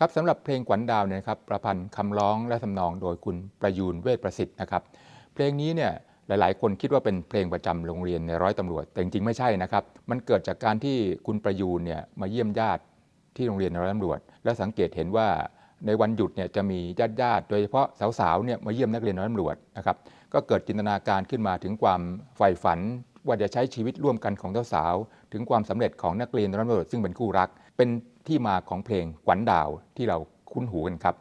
ครับสำหรับเพลงขวัญดาวเนี่ยครับประพันธ์คำร้องและทำนองโดยคุณประยูนเวทประสิทธิ์นะครับ เพลงนี้เนี่ยหลาย ๆ คนคิดว่าเป็นเพลงประจำโรงเรียนในร้อยตำรวจ แต่จริง ๆ ไม่ใช่นะครับ มันเกิดจากการที่คุณประยูนเนี่ยมาเยี่ยมญาติที่โรงเรียนในร้อยตำรวจ และสังเกตเห็นว่าในวันหยุดเนี่ยจะมีญาติญาติโดยเฉพาะสาว ๆ เนี่ยมาเยี่ยมนักเรียนร้อยตำรวจนะครับก็เกิดจินตนาการขึ้นมาถึงความใฝ่ฝันว่าจะใช้ชีวิตร่วมกันของสาว ๆ ถึงความสำเร็จของนักเรียนในร้อยตำรวจซึ่งเป็นคู่รัก เป็นที่มาของเพลงขวัญดาวที่เราคุ้นหูกันครับ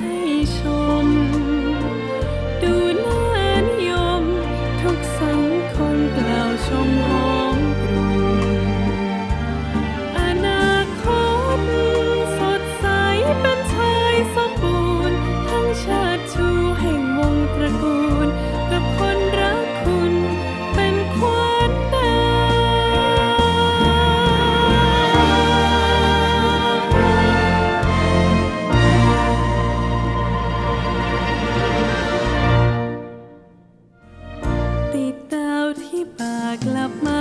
I Up, my